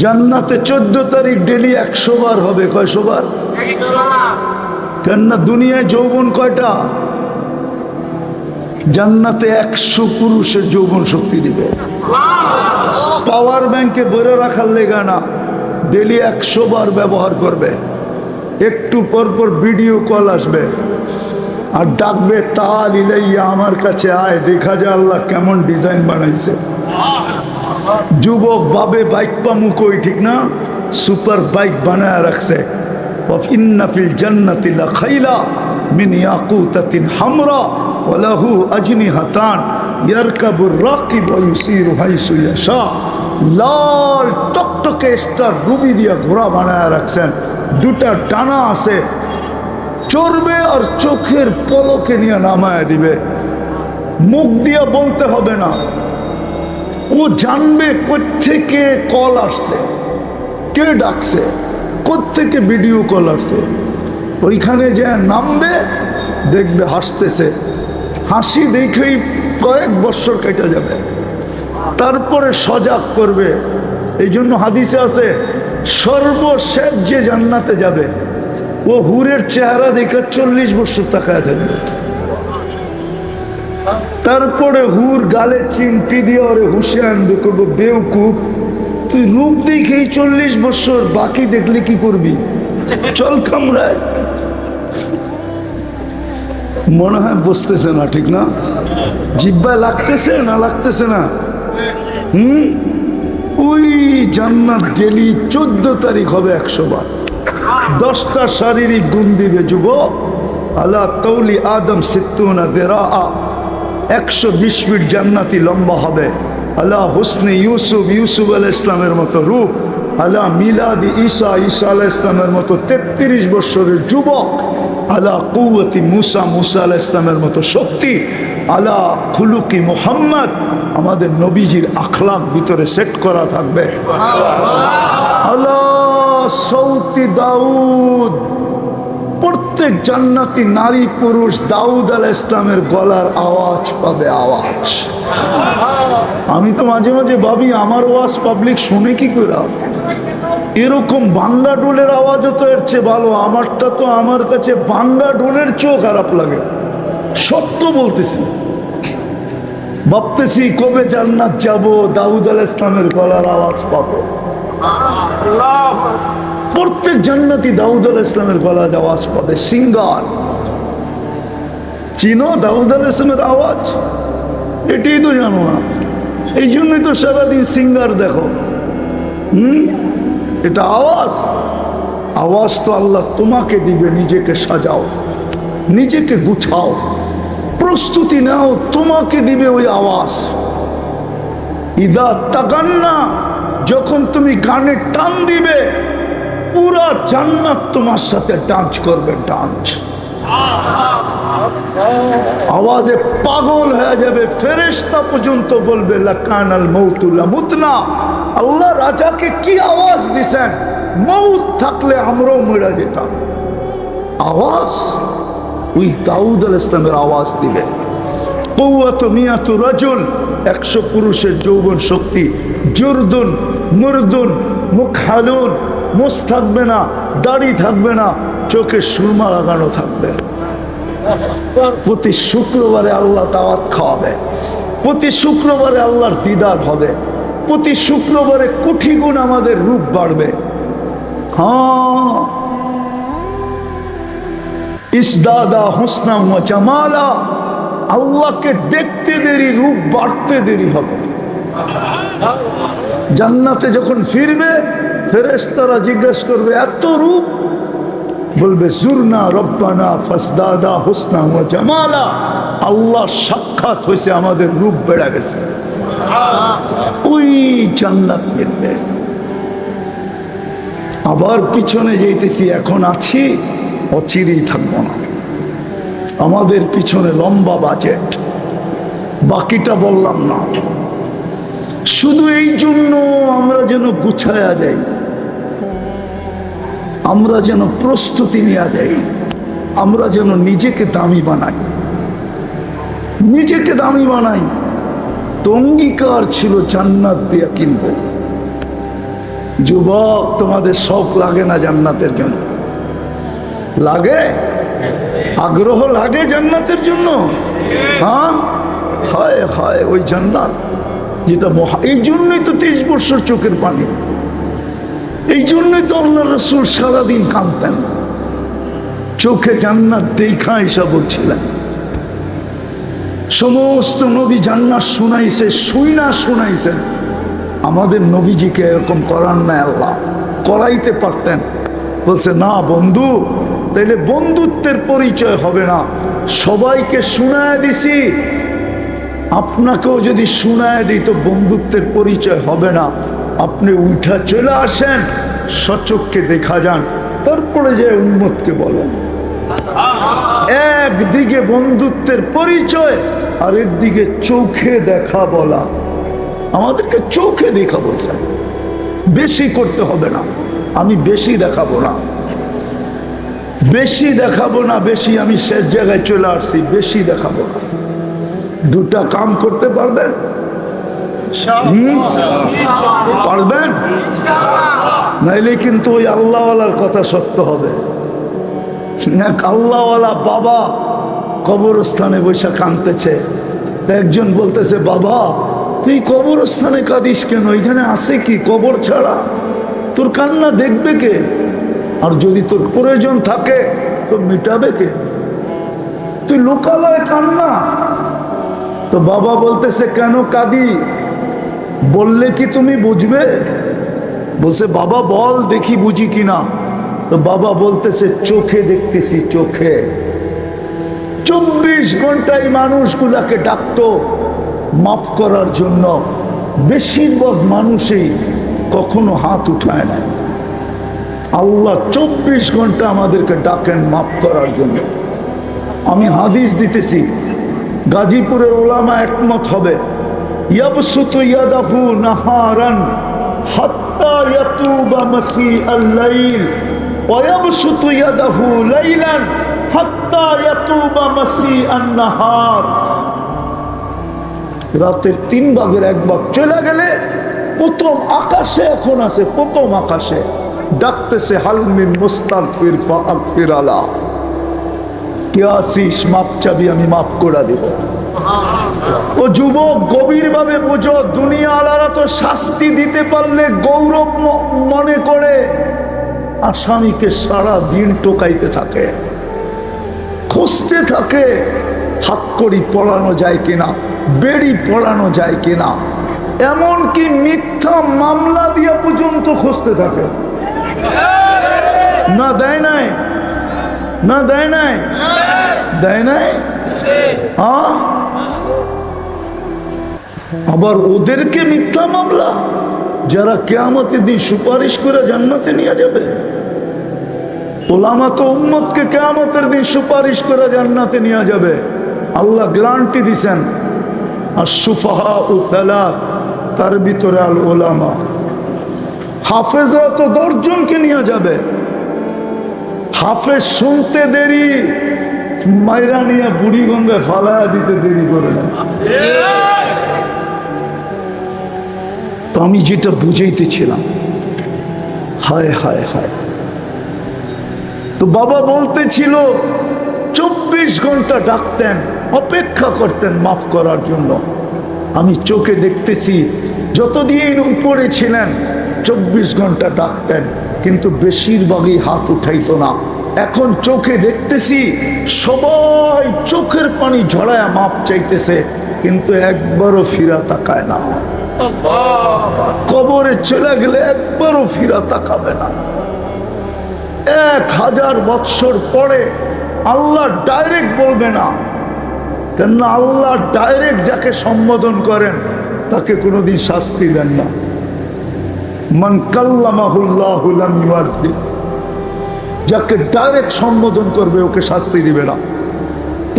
জান্নাতে চোদ্দ তারিখ ডেলি একশো বার হবে, কয়শো বার? কেননা দুনিয়ায় যৌবন কয়টা? জান্নাতে একশো পুরুষের যৌবন শক্তি দিবে। পাওয়ার ব্যাংকে বইরে রাখার লেগা না, ডেলি একশো বার ব্যবহার করবে। একটু পর পর ভিডিও কল আসবে। আর ডাকবে, তাল ইলাইয়া আমার কাছে আয়, দেখা যায় আল্লাহ কেমন ডিজাইন বানাইছে। যুবক বাবে বাইক পামু কই, ঠিক না? সুপার বাইক বানায় রাখছে। ফিন্নাফিল জান্নাতিল্লা খাইলা মিন ইয়াকুতাতিন হামরা ওয়ালাহু আজনি হাতান ইয়ারকাবুর রাকিব ওয়ায়ুসির হাইসু ইয়াশা। লাল টকটকে স্টার রুবি দিয়ে ঘোড়া বানায় রাখছেন। দুটা টানা আছে। চড়বে আর চোখের পলকে নিয়ে নামায় দিবে। মুখ দিয়ে বলতে হবে না। ও জানবে কোথেকে কল আসছে, কে ডাকছে কোথেকে ভিডিও কল আসছে। ওইখানে যে নামবে, দেখবে হাসতেছে। হাসি দেখেই কয়েক বছর কেটে যাবে। তারপরে সজাগ করবে। এই জন্য হাদিসে আছে, সর্বশেষ যে জান্নাতে যাবে, ও হুরের চেহারা দেখে চল্লিশ বছর তাকায় থাকবে। তারপরে হুর গালে চিমটি দিয়ে ওরে হুসিয়ান করব বেউকুফ তুই রূপ দেখেই চল্লিশ বছর বাকি দেখলে কি করবি? চল কামড়ায় মনে হয় বসতেছে না, ঠিক না? জিব্বা লাগতেছে না লাগতেছে না? হুম? ওই জান্নাত ডেলি চোদ্দ তারিখ হবে একশো বার। দশটা শারীরিক গুণ দিবে যুবক। আল্লাহ তৌলি আদম সিত্তুনা দেরা একশো বিশ ফিট জান্নাতি লম্বা হবে। আল্লাহ হুসনি ইউসুফ ইউসুফ আল ইসলামের মতো রূপ। আল্লাহ মিলাদি ঈসা ঈসা আলাহ ইসলামের মতো তেত্রিশ বৎসরের যুবক। আল্লাহ কৌয়তি মুসা মুসা আলাহ ইসলামের মতো শক্তি। আলা খুলুকি মোহাম্মদ, আমাদের নবীজির আখলাক ভিতরে সেট করা থাকবে। আল্লাহ সৌতি দাউদ প্রত্যেক জান্নাতি নারী পুরুষ দাউদ আল ইসলামের গলার আওয়াজ পাবে আওয়াজ। আমি তো মাঝে মাঝে ভাবি, আমার ওয়াজ পাবলিক শুনে কি করে এরকম বাংলা ডোলের আওয়াজও তো এর চেয়ে ভালো, আমারটা তো আমার কাছে বাংলা ডোলের চেয়েও খারাপ লাগে। সত্য বলতেছি। ভাবতেছি কবে জান্নাত যাব, দাউদ আল ইসলামের গলার আওয়াজ পাবো। প্রত্যেক জান্নাতি দাউদ আল ইসলামের গলা আওয়াজ পাবে সিঙ্গার। চিনো দাউদ আল ইসলামের আওয়াজ? এটাই তো জানো না। এই জন্যই তো সারাদিন সিঙ্গার দেখো। হুম? এটা আওয়াজ। আওয়াজ তো আল্লাহ তোমাকে দিবে, নিজেকে সাজাও, নিজেকে গুছাও। প্রস্তুতি নাও, তোমাকে দিবে ওই আওয়াজ। ইদা তাকান্না, যখন তুমি গানে টান দিবে পুরা জান্নাত তোমার সাথে ডান্স করবে ডান্স আওয়াজে পাগল হয়ে যাবে, ফেরেশতা পর্যন্ত বলবে, লাকানাল মৌতুল্লা মুতনা আল্লাহ রাজাকে কি আওয়াজ দিছেন? মৌত থাকলে আমরাও মরে যেতাম। আওয়াজ? ওই দাউদ আল ইসলামের আওয়াজ দিবে। কৌয়াত মিয়াত রাজুল, একশো পুরুষের যৌবন শক্তি, জুরদুন, মুরদুন মুখালুন মুস থাকবে না, দাড়ি থাকবে না, চোখে সুরমা লাগানো থাকবে। প্রতি শুক্রবারে আল্লাহ দাওয়াত খাওয়াবে। প্রতি শুক্রবারে আল্লাহর দিদার হবে। প্রতি শুক্রবারে কুঠি গুণ আমাদের রূপ বাড়বে। হ্যাঁ। ইসদাদা হুসনা জামালা, আল্লাহকে দেখতে দেরি, রূপ বাড়তে দেরি হবে। জান্নাতে যখন ফিরবে ফেরেশতারা জিজ্ঞেস করবে, এত রূপ? বলবে, জুরনা রব্বানা ফসদাদা হোসনা ওয়া জামালা। আল্লাহ সাক্ষাৎ হয়েছে আমাদের রূপ বেড়া গেছে। ওই জান্নাত মিলবে আবার পিছনে যেতেছি এখন আছি, অচিরেই থাকব না। আমাদের পিছনে লম্বা বাজেট বাকিটা বললাম না। শুধু এই জন্য আমরা যেন গুছায়া যাই। আমরা যেন প্রস্তুতি নেওয়া যাই আমরা যেন নিজেকে দামি বানাই। নিজেকে দামি বানাই অঙ্গীকার ছিল জান্নাত দিয়া কিনবো। যুবক, তোমাদের শখ লাগে না জান্নাতের জন্য? লাগে? আগ্রহ লাগে জান্নাতের জন্য? হ্যাঁ? হয় হয়, ওই জান্নাত, যেটা এই জন্যই তো তেইশ বছর চোখের পানি। এই জন্যই তো আল্লাহ রসুল সারাদিন কাঁদতেন। চোখে জান্নাত দেখা এসা বলছিলেন। সমস্ত নবী জান্নাত শুনাইছে শুই না শুনাইছেন আমাদের নবীজিকে এরকম করার না আল্লাহ। করাইতে পারতেন। বলছে, না বন্ধু, তাইলে বন্ধুত্বের পরিচয় হবে না। সবাইকে শোনায় দিছি। আপনাকেও যদি শোনায় দিই তো বন্ধুত্বের পরিচয় হবে না। আপনি উঠা চলে আসেন সচককে দেখা যান, তারপরে যে উন্মতকে বলেন। একদিকে বন্ধুত্বের পরিচয়, আর দিকে চোখে দেখা বলা। আমাদেরকে চোখে দেখা বলছে বেশি করতে হবে না, আমি বেশি দেখাবো না। বেশি দেখাবো না, বেশি আমি শেষ জায়গায় চলে আসছি, বেশি দেখাবো না। দুটা কাম করতে পারবেন? পারবেন? নাইলে কিন্তু ওই আল্লাহওয়ালার কথা সত্য হবে। আল্লাহওয়ালা বাবা কবরস্থানে বৈশা কাঁদতেছে। একজন বলতেছে, বাবা, তুই কবরস্থানে কাঁদিস কেন? এখানে আছে কি? কবর ছাড়া? তোর কান্না দেখবে কে? আর যদি তোর প্রয়োজন থাকে, তো মিটাবে কে? তুই লোকালয় কান্না। তো বাবা বলতেছে, কেন কাঁদি বললে কি তুমি বুঝবে? বলছে, বাবা, বল দেখি বুঝি কিনা? তো বাবা বলতেছে, চোখে দেখতেছি, চোখে। চব্বিশ ঘন্টায় মানুষগুলাকে ডাকতো মাফ করার জন্য। বেশিরভাগ মানুষই কখনো হাত উঠায় না। আল্লাহ চব্বিশ ঘণ্টা আমাদেরকে ডাকেন মাফ করার জন্য। আমি হাদিস দিতেছি, গাজীপুরের ওলামা একমত হবে। ইয়াবসুতু ইয়াদাহু নাহারান হাত্তা ইয়াতুবা মাসি আল-লাইল ওয়া ইয়াবসুতু ইয়াদাহু লাইলান হাত্তা ইয়াতুবা রাতের তিন ভাগের এক ভাগ চলে গেলে প্রথম আকাশে এখন আছে, প্রথম আকাশে। ডাকতেছে হালমিন মুস্তাগফির ফাগফির আলা। কে আসিস, মাপ চাবি আমি মাফ করে দেব। ও যুবক গভীর ভাবে বোঝো দুনিয়া আলারা তো শাস্তি দিতে পারলে গৌরব মনে করে। আসামিকে সারা দিন টোকাইতে থাকে। খুঁজতে থাকে হাত করি পড়ানো যায় কিনা বেড়ি পড়ানো যায় কিনা। এমনকি মিথ্যা মামলা দিয়া পর্যন্ত খুঁজতে থাকে। না দেয় নাই? না দেয় নাই? দেয় নাই? হ্যাঁ? আবার ওদেরকে মিথ্যা মামলা যারা কেয়ামতে দিন সুপারিশ করে জান্নাতে নিয়ে যাবে। ওলামা তো উম্মতকে কেয়ামতের দিন সুপারিশ করে জান্নাতে নিয়ে যাবে। আল্লাহ গ্যারান্টি দিছেন আর সুফাহা ও সালাত তার ভিতরে আল ওলামা হাফেজরা তো দশজনকে নিয়ে যাবে। হাফেজ শুনতে দেরি, মাইরা নিয়ে বুড়ি গঙ্গায় ফালায়া দিতে দেরি করে না। আমি যেটা বুঝাইতেছিলাম। হায় হায় হায়। তো বাবা বলতেছিল, চব্বিশ ঘণ্টা ডাকতেন, অপেক্ষা করতেন মাফ করার জন্য। আমি চোখে দেখতেছি, যতদিন উপরে ছিলেন, চব্বিশ ঘণ্টা ডাকতেন, কিন্তু বেশিরভাগই হাত উঠাইত না। এখন চোখে দেখতেছি, সবাই চোখের পানি ঝরায় মাপ চাইতেছে, কিন্তু একবারও ফিরা তাকায় না। কবরে চলে গেলে একবারও ফিরা তাকাবে না। এক হাজার বৎসর পরে আল্লাহ ডাইরেক্ট বলবে না। কেননা আল্লাহ ডাইরেক্ট যাকে সম্বোধন করেন, তাকে কোনোদিন শাস্তি দেন না। যাকে ডাইরেক্ট সম্বোধন করবে, ওকে শাস্তি দিবে না।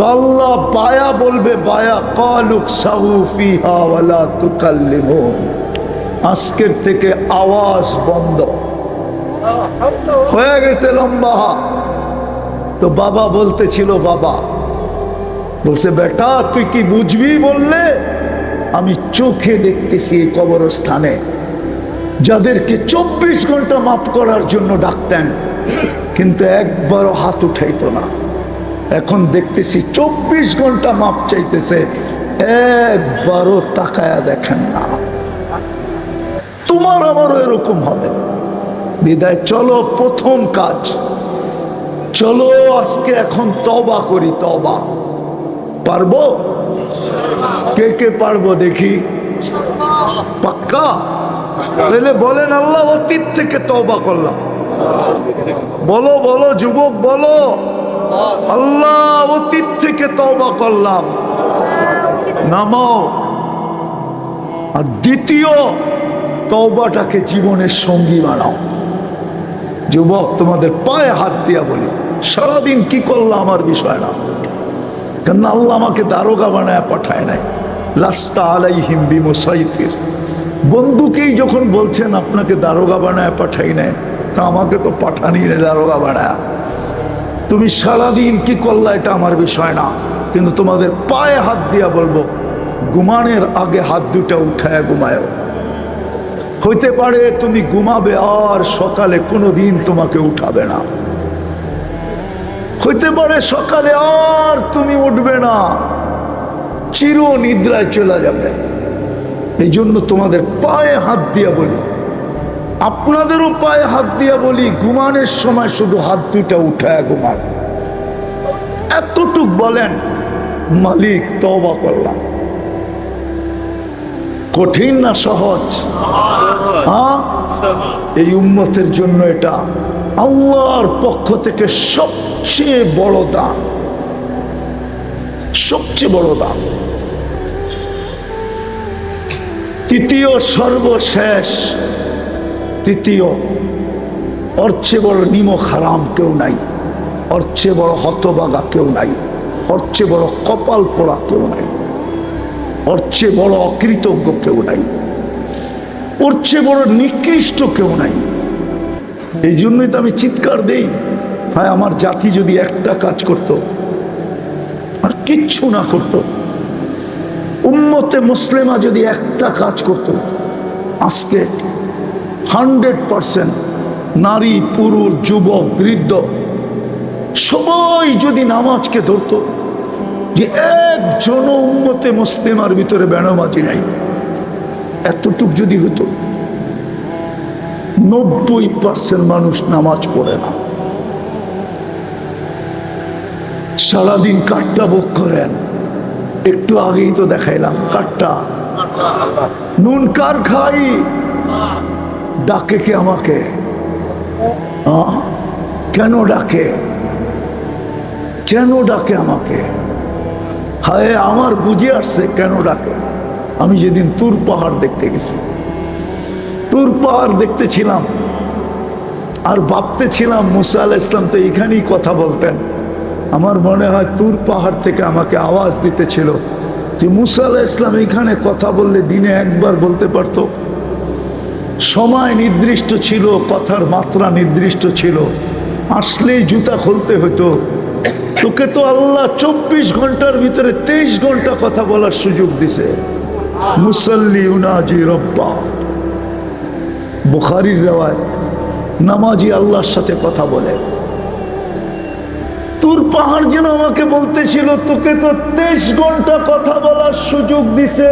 আল্লাহ বায়া বলবে, বায়া, কালুক সাহু ফিহা ওয়ালা তুকাল্লিমুন আজকের থেকে আওয়াজ বন্ধ। হয়ে গেছে লম্বা তো বাবা বলতেছিল, বাবা, বলছে, বেটা, তুই কি বুঝবি বললে? আমি চোখে দেখতেছি এই কবরস্থানে। যাদেরকে চব্বিশ ঘণ্টা মাফ করার জন্য ডাকতেন, কিন্তু একবারও হাত উঠাইতো না। এখন দেখতেছি চব্বিশ ঘণ্টা মাপ চাইতেছে। একবারও তাকায়া দেখেন না। তোমার আমারও এরকম হবে। বিদায়, চলো প্রথম কাজ। চলো আজকে এখন তবা করি তবা পারব? কে কে পারব দেখি? পাক্কা? তাহলে বলেন আল্লাহ, অতীত থেকে তবা করলাম। বলো বলো, যুবক, বলো। আল্লাহ, অতীত থেকে তবা করলাম। নামাও। আর দ্বিতীয়, তওবাটাকে জীবনের সঙ্গী বানাও। যুবক, তোমাদের পায়ে হাত দিয়া বলি, সারাদিন কি করলাম আমার বিষয় না। কেন আল্লাহ আমাকে দারোগা বানায়, পাঠায় নাই। লাস্তা আলাই হিম্বি মুসাইতির বন্ধুকেই যখন বলছেন, আপনাকে দারোগা বানায়, পাঠাই নাই, তা আমাকে তো পাঠানি রে দারোগা বানায়। তুমি সারাদিন কি করলা এটা আমার বিষয় না। কিন্তু তোমাদের পায়ে হাত দিয়া বলব ঘুমানের আগে হাত দুটা উঠায় ঘুমায়। হইতে পারে তুমি ঘুমাবে আর সকালে কোনো দিন তোমাকে উঠাবে না। হইতে পারে সকালে আর তুমি উঠবে না। চির নিদ্রায় চলে যাবে। এই জন্য তোমাদের পায়ে হাত দিয়া বলি আপনাদেরও পায়ে হাত দিয়া বলি ঘুমানোর সময় শুধু হাত দুইটা উঠায় ঘুমান এতটুক বলেন মালিক তবা করলাম। কঠিন না সহজ? হ্যাঁ? এই উন্মতের জন্য এটা আল্লাহর পক্ষ থেকে সবচেয়ে বড় দান। সবচেয়ে বড় দান। তৃতীয় সর্বশেষ তৃতীয়, ওর চেয়ে বড় নিমক হারাম কেউ নাই। ওর চেয়ে বড় হতবাগা কেউ নাই। ওর চেয়ে বড় কপাল পোড়া কেউ নাই। ওর চেয়ে বড় অকৃতজ্ঞ কেউ নাই। ওর চেয়ে বড় নিকৃষ্ট কেউ নাই। এই জন্যই তো আমি চিৎকার দেই হ্যাঁ আমার জাতি যদি একটা কাজ করত, আর কিচ্ছু না করত, উম্মতে মুসলিমা যদি একটা কাজ করত, আজকে হান্ড্রেড পারসেন্ট নারী, পুরুষ, যুবক, বৃদ্ধ, সবাই যদি নামাজকে ধরতো, যে একজন উম্মতে মুসলিমার ভিতরে বেনামাজি নাই, এতটুক যদি হতো নব্বই পার্সেন্ট মানুষ নামাজ পড়ে না। সারাদিন কাঠটা ভোগ করেন। একটু আগেই তো দেখাইলাম কাঠটা নুন কার খাই? ডাকে কে আমাকে? কেন ডাকে? কেন ডাকে আমাকে? হায়, আমার বুঝে আসছে কেন ডাকে। আমি যেদিন তুর পাহাড় দেখতে গেছি। তুর পাহাড় দেখতেছিলাম। আর ভাবতেছিলাম মুসা আল ইসলাম তো এখানেই কথা বলতেন। আমার মনে হয় তুর পাহাড় থেকে আমাকে আওয়াজ দিতেছিল। যে মুসা আল ইসলাম এখানে কথা বললে দিনে একবার বলতে পারতো। সময় নির্দিষ্ট ছিল, কথার মাত্রা নির্দিষ্ট ছিল। আসলেই জুতা খুলতে হতো তোকে তো আল্লাহ চব্বিশ ঘণ্টার ভিতরে তেইশ ঘণ্টা কথা বলার সুযোগ দিছে। মুসল্লি উনাজি রব্বা। বুখারির রেওয়ায় নামাজি আল্লাহর সাথে কথা বলে। তোর পাহাড় যেন আমাকে বলতেছিল, তোকে তো তেইশ ঘণ্টা কথা বলার সুযোগ দিছে।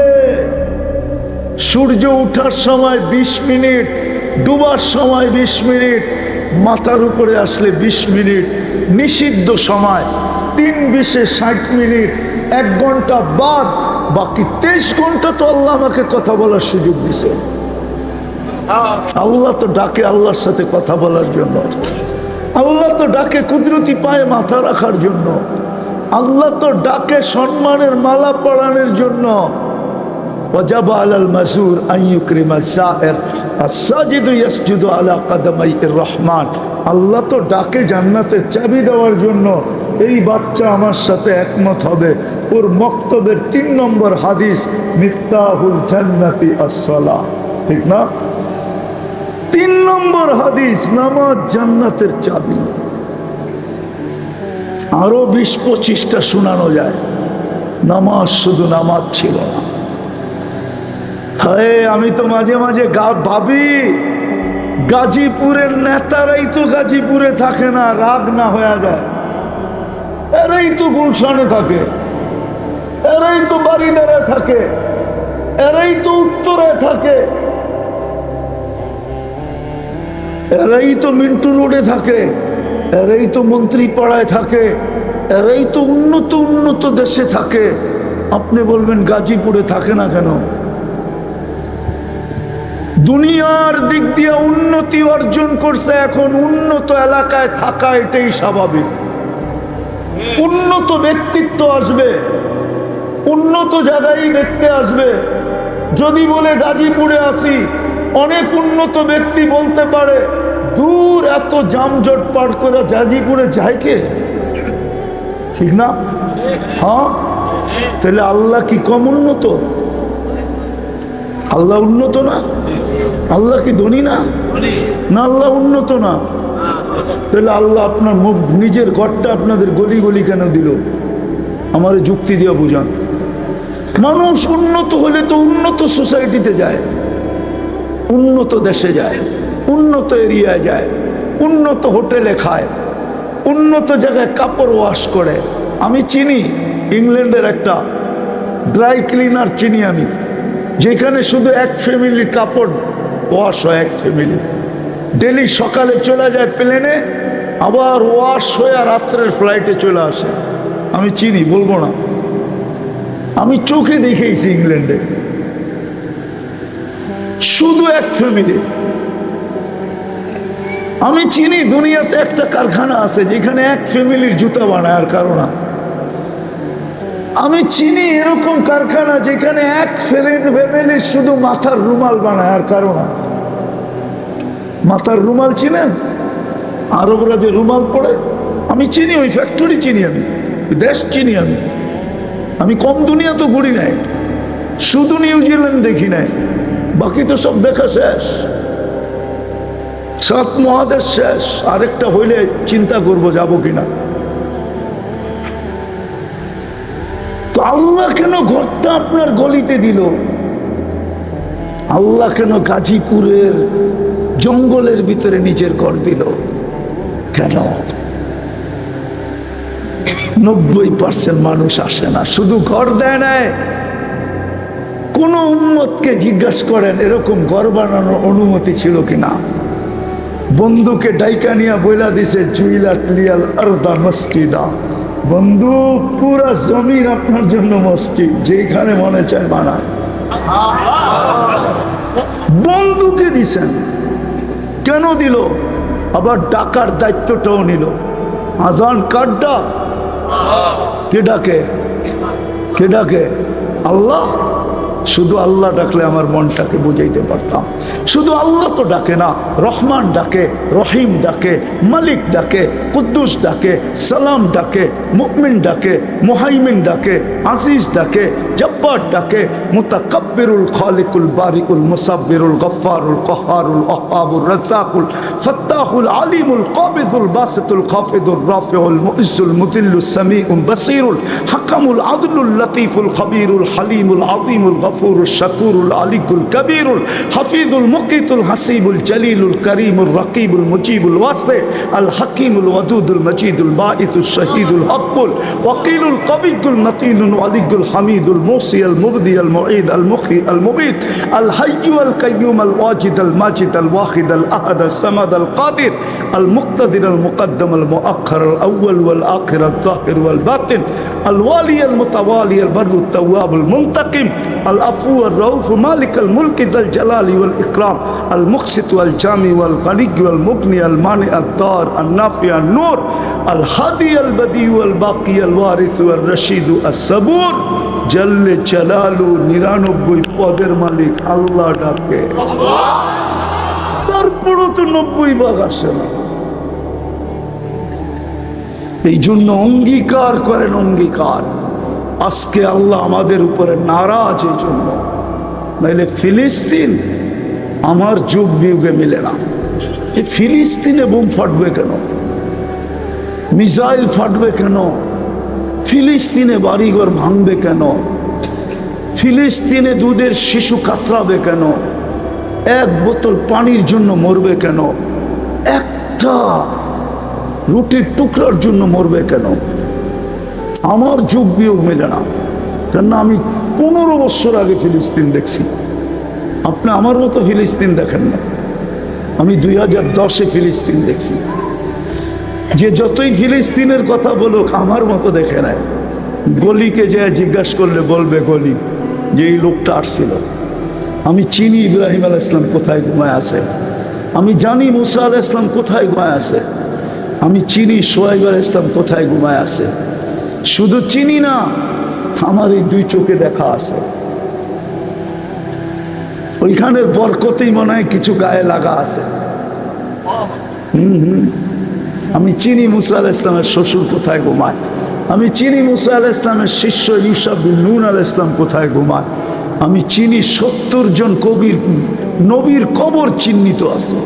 সূর্য ওঠার সময় ২০ মিনিট, ডুবার সময় ২০ মিনিট, মাথার উপরে আসলে ২০ মিনিট, নিষিদ্ধ সময় তিন বিশে ষাট মিনিট, এক ঘণ্টা বাদ, বাকি তেইশ ঘণ্টা তো আল্লাহ আমাকে কথা বলার সুযোগ দিছে। আল্লাহ তো ডাকে আল্লাহর সাথে কথা বলার জন্য। আল্লাহ তো ডাকে কুদরতি পায়ে মাথা রাখার জন্য। আল্লাহ তো ডাকে সম্মানের মালা পরানোর জন্য। وجب على المسور أن يكرم السائر الساجد يسجد على قدمي الرحمن আল্লাহ তো ডাকে জান্নাতের চাবি দেওয়ার জন্য এই বাচ্চা আমার সাথে একমত হবে ওর মক্তবের তিন নম্বর হাদিস মিফতাহুল জান্নাতি আসসালা ঠিক না তিন নম্বর হাদিস নামাজ জান্নাতের চাবি আরো বিশ পঁচিশটা শোনানো যায় নামাজ শুধু নামাজ ছিল না হায়, আমি তো মাঝে মাঝে ভাবি, গাজীপুরের নেতারাই তো গাজীপুরে থাকে না, রাগ না হয়ে যায়। এরাই তো গুলশানে থাকে, এরাই তো বাড়িদারে থাকে, এরাই তো উত্তরে থাকে, এরাই তো মিন্টু রোডে থাকে, এরাই তো মন্ত্রী পাড়ায় থাকে, এরাই তো উন্নত উন্নত দেশে থাকে। আপনি বলবেন গাজীপুরে থাকে না কেন? দুনিয়ার দিক দিয়ে উন্নতি অর্জন করছে, এখন উন্নত এলাকায় থাকা এটাই স্বাভাবিক। উন্নত ব্যক্তিত্ব আসবে, উন্নত জায়গায় দেখতে আসবে। যদি বলে গাজীপুরে আসি, অনেক উন্নত ব্যক্তি বলতে পারে, দূর এত জামজট পার করে গাজীপুরে যায় কে? ঠিক না? হ্যাঁ? তাহলে আল্লাহ কি কম উন্নত? আল্লাহ উন্নত না? আল্লাহ কি ধনী না? না, আল্লাহ উন্নত না। তাহলে আল্লাহ আপনার মুখ- নিজের ঘরটা আপনাদের গলি গলি কেন দিল? আমার যুক্তি দিয়ে বুঝান। মানুষ উন্নত হলে তো উন্নত সোসাইটিতে যায়, উন্নত দেশে যায়, উন্নত এরিয়ায় যায়, উন্নত হোটেলে খায়, উন্নত জায়গায় কাপড় ওয়াশ করে। আমি চিনি, ইংল্যান্ডের একটা ড্রাই ক্লিনার চিনি আমি। যেখানে শুধু এক ফ্যামিলির কাপড় ওয়াশ হয়, এক ফ্যামিলি ডেলি সকালে চলে যায় প্লেনে আবার ওয়াশ হয়ে রাত্রের ফ্লাইটে চলে আসে। আমি চিনি, বলব না। আমি চোখে দেখেছি ইংল্যান্ডে। শুধু এক ফ্যামিলি আমি চিনি দুনিয়াতে একটা কারখানা আছে যেখানে এক ফ্যামিলির জুতা বানায় আর কারও না। আমি চিনি এরকম কারখানা যেখানে এক ফ্যামিলির শুধু মাথার রুমাল বানায়, আর কারও না। মাথার রুমাল চিনেন? আরবরা যে রুমাল পড়ে আমি চিনি, ওই ফ্যাক্টরি চিনি আমি দেশ চিনি আমি। আমি কম দুনিয়া তো ঘুরি নাই, শুধু নিউজিল্যান্ড দেখি নাই, বাকি তো সব দেখা শেষ। সাত মহাদেশ শেষ, আরেকটা হইলে চিন্তা করব যাব কিনা। আল্লাহ কেন ঘরটা আপনার গলিতে দিল? আল্লাহ কেন গাজীপুরের জঙ্গলের ভিতরে নিজের ঘর দিল? কেন? নব্বই পার্সেন্ট মানুষ আসে না, শুধু ঘর দেয় নাই কোন উন্মতকে জিজ্ঞাসা করেন, এরকম ঘর বানানোর অনুমতি ছিল কিনা? বন্ধুকে ডাইকা নিয়ে বইলা দিছে জুইলা ক্লিয়াল আরদা মসজিদা। বন্ধু, পুরা জমির আপনার জন্য মসজিদ যেখানে মনে চায় বানায়। বন্ধুকে দিছেন। কেন দিল? আবার ডাকার দায়িত্বটাও নিল। আজান কার ডাক? কে ডাকে? কে ডাকে? আল্লাহ। শুধু আল্লাহ ডাকলে আমার মনটাকে বুঝাইতে পারতাম। শুধু আল্লাহ তো ডাকে না, রহমান ডাকে, রহিম ডাকে, মালিক ডাকে, কুদ্দুস ডাকে, সালাম ডাকে মুকমিন ডাকে, মুহাইমিন ডাকে, আজিজ ডাকে, জব্বার ডাকে, মুতাকাব্বিরুল খালিকুল বারিকুল মুসাব্বিরুল গফফারুল কহারুল অহাবুল রাজ্জাকুল ফাত্তাহুল আলিমুল কাবিদুল বাসিতুল খাফিদুল রাফিউল মুইজ্জুল মুদিল্লুস সামিউল বাসীরুল হাকামুল আদলুল লতীফুল খবীরুল হালিমুল আযীমুল গফুরুল শাকুরুল আলিকুল কবিরুল হাফিদুল মুকিতুল হাসিবুল জলিলুল করিমুল রকিবুল মুজিবুল ওয়াসে আল হাকিমুল ওয়াদুদুল মজিদুল বাঈতুল শহীদুল হকুল ওয়াকিলুল কবিগুল মতিনুল ওয়ালিগুল হামিদুল মুসি আল মুবদি আল মুঈদ আল মুখি আল মুবিত আল হাইয়ু আল কাইয়ুম আল ওয়াজিদ আল মাজিদ আল ওয়াহিদ আল আহাদ আল সামাদ আল কাদির আল মুক্তাদির আল মুকদ্দম আল মুআখখার আল আউয়াল ওয়াল আখির আল তাহির ওয়াল বাতিন আল ওয়ালি আল মুতাওয়ালি আল বর التواب المنتقم العفو الرؤوف مالك الملك ذا الجلال والإكرام المقسط والجامع والغني والمغني المانع الدار النافع النور الهادي البديع والباقي الوارث والرشيد الصبور جل جلاله নিরানব্বই পদের মালিক আল্লাহ ডাকে তারপরও তো নব্বই ভাগ আসে না এই জন্য অঙ্গীকার করেন অঙ্গীকার আজকে আল্লাহ আমাদের উপরে নারাজ এই জন্য নাইলে ফিলিস্তিন আমার যুগ বিয়োগে মিলে না। এই ফিলিস্তিনে বোম ফাটবে কেন? মিসাইল ফাটবে কেন? ফিলিস্তিনে বাড়িঘর ভাঙবে কেন? ফিলিস্তিনে দুধের শিশু কাতরাবে কেন? এক বোতল পানির জন্য মরবে কেন? একটা রুটির টুকরার জন্য মরবে কেন? আমার যোগ বিয়োগ মেলে না। কেননা আমি পনেরো বছর আগে ফিলিস্তিন দেখছি। আপনি আমার মতো ফিলিস্তিন দেখেন না। আমি দুই হাজার দশে ফিলিস্তিন দেখছি। যে যতই ফিলিস্তিনের কথা বলুক, আমার মতো দেখে নেয় গলিকে যে জিজ্ঞাসা করলে বলবে গলি, যে এই লোকটা আসছিল। আমি চিনি ইব্রাহিম আল ইসলাম কোথায় ঘুমায় আছে। আমি জানি মুসা আল ইসলাম কোথায় ঘুমায় আছে। আমি চিনি সোহাইব আল ইসলাম কোথায় ঘুমায় আছে। শুধু চিনি না, আমার এই দুই চোখে দেখা আছে। ওইখানের বরকতেই মনে হয় কিছু গায়ে লাগা আছে। হুম হুম। আমি চিনি মুসা আল ইসলামের শ্বশুর কোথায় ঘুমায়? আমি চিনি মুসা আল ইসলামের শিষ্য ইউসাফ নুন আল ইসলাম কোথায় ঘুমায়? আমি চিনি সত্তর জন কবির, নবীর কবর চিহ্নিত আছে।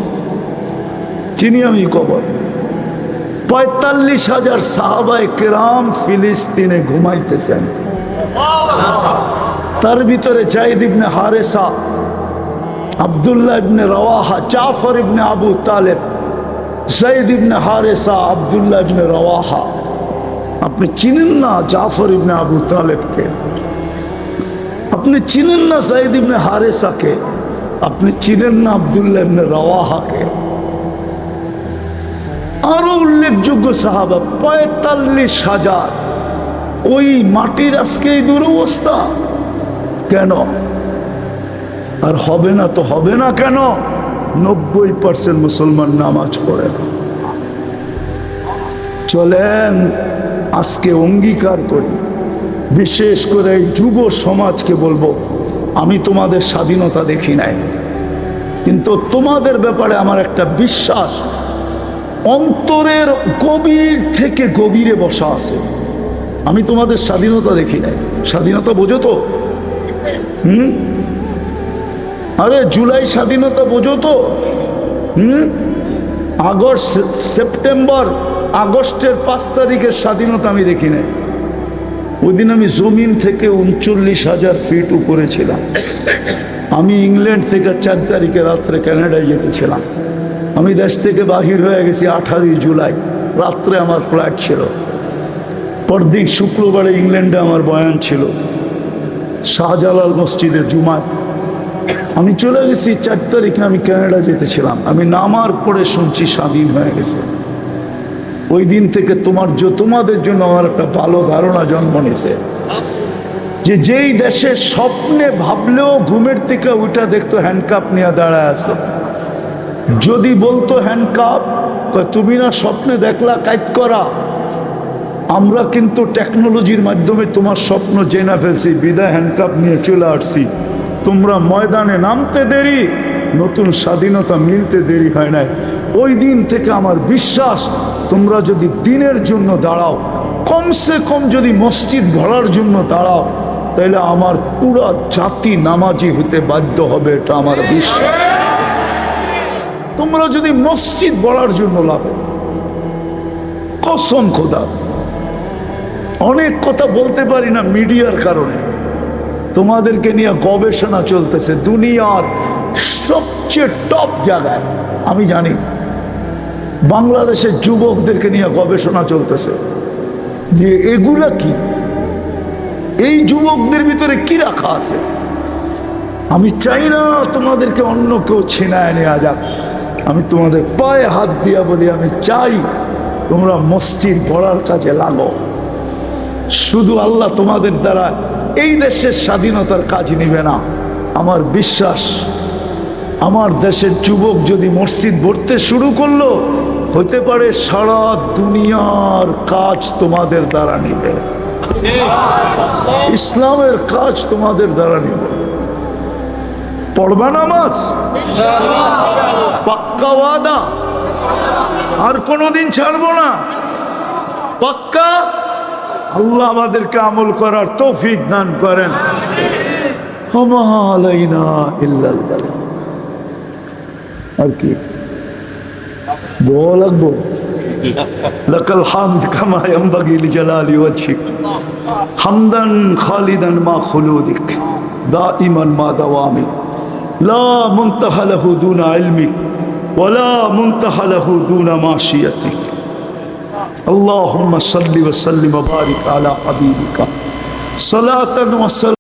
চিনি আমি কবর। পঁয়তাল্লিশ হাজার সাহাবায় কেরাম ফিলিস্তিনে ঘুমাইতেছেন। তার ভিতরে জাইদ ইবনে হারেসা, আবদুল্লাহ ইবনে রওয়াহা, জাফর ইবনে আবু তালেব, জাইদ ইবনে হারেসা, আবদুল্লাহ ইবনে রওয়াহা। আপনি চিনেন না জাফর ইবনে আবু তালেবকে? আপনি চিনেন না জাইদ ইবনে হারেসাকে? আপনি চিনেন না আবদুল্লাহ ইবনে রওয়াহাকে? আরও উল্লেখযোগ্য সাহাবা, পঁয়তাল্লিশ হাজার। ওই মাটির আজকে এই দুরবস্থা। কেন? আর হবে না তো হবে না কেন? নব্বই পার্সেন্ট মুসলমান নামাজ পড়ে না। চলেন, আজকে অঙ্গীকার করি। বিশেষ করে যুব সমাজকে বলব, আমি তোমাদের স্বাধীনতা দেখি নাই। কিন্তু তোমাদের ব্যাপারে আমার একটা বিশ্বাস। অন্তরের গভীর থেকে গভীরে বসা আছে। আমি তোমাদের স্বাধীনতা দেখি নাই। স্বাধীনতা বোঝো তো? হুম? আরে জুলাই স্বাধীনতা বোঝো তো? হুম? আগস্ট, সেপ্টেম্বর, আগস্টের পাঁচ তারিখের স্বাধীনতা আমি দেখি নাই। ওই দিন আমি জমিন থেকে উনচল্লিশ হাজার ফিট উপরে ছিলাম। আমি ইংল্যান্ড থেকে চার তারিখে রাত্রে কানাডায় যেতেছিলাম আমি দেশ থেকে বাহির হয়ে গেছি আঠারোই জুলাই। রাত্রে আমার ফ্লাইট ছিল। পরদিন শুক্রবারে ইংল্যান্ডে আমার বয়ান ছিল, শাহজালাল মসজিদে জুমায়। আমি চলে গেছি চার তারিখে আমি কানাডা যেতেছিলাম। আমি নামার পরে শুনছি স্বাধীন হয়ে গেছে। ওই দিন থেকে তোমার তোমাদের জন্য আমার একটা ভালো ধারণা জন্ম নিছে যে যেই দেশে স্বপ্নে ভাবলেও ঘুমের থেকে ওইটা দেখতো হ্যান্ডকাপ নিয়ে দাঁড়ায় আছে। যদি বলতো হ্যান্ডকাপ তুমি না স্বপ্নে দেখলা কাইত করা। আমরা কিন্তু টেকনোলজির মাধ্যমে তোমার স্বপ্ন জেনে ফেলছি, বিদায় হ্যান্ডকাপ নিয়ে চলে আসছি। তোমরা ময়দানে নামতে দেরি, নতুন স্বাধীনতা মিলতে দেরি হয় নাই। ওই দিন থেকে আমার বিশ্বাস, তোমরা যদি দিনের জন্য দাঁড়াও, কমসে কম যদি মসজিদ ভরার জন্য দাঁড়াও তাহলে আমার পুরা জাতি নামাজি হতে বাধ্য হবে, এটা আমার বিশ্বাস। তোমরা যদি মসজিদ বলার জন্য লাভে, কসম খোদা, অনেক কথা বলতে পারি না মিডিয়ার কারণে। তোমাদেরকে নিয়ে গবেষণা চলতেছে, দুনিয়ার সবচেয়ে টপ জায়গায়। আমি জানি, বাংলাদেশের যুবকদেরকে নিয়ে গবেষণা চলতেছে যে এগুলা কি? এই যুবকদের ভিতরে কি রাখা আছে? আমি চাই না তোমাদেরকে অন্য কেউ ছিনায় নেওয়া যাক। আমি তোমাদের পায়ে হাত দিয়া বলি, আমি চাই তোমরা মসজিদ গড়ার কাজে লাগো। শুধু আল্লাহ তোমাদের দ্বারা এই দেশের স্বাধীনতার কাজ নিবে না। আমার বিশ্বাস, আমার দেশের যুবক যদি মসজিদ ভরতে শুরু করল, হতে পারে সারা দুনিয়ার কাজ তোমাদের দ্বারা নিবে। ইসলামের কাজ তোমাদের দ্বারা নিবে। পড়বা নামাজ? পাক্কা ওয়াদা। আর কোনোদিন ছাড়বো না। পাক্কা? আল্লাহ আমাদেরকে আমল করার তৌফিক দান করেন। আর কি? দোয়া লাগবো? লকল হামদ কামায় অম্বাগিল জালালি ওয়াজিক হামদান খালিদান মা খুলুদিক। দাইমান মা দাওয়ামিক لا منتهى له دون علمك ولا منتهى له دون معصيتك اللهم صل وسلم وبارك على حبيبك. صلاة وسلام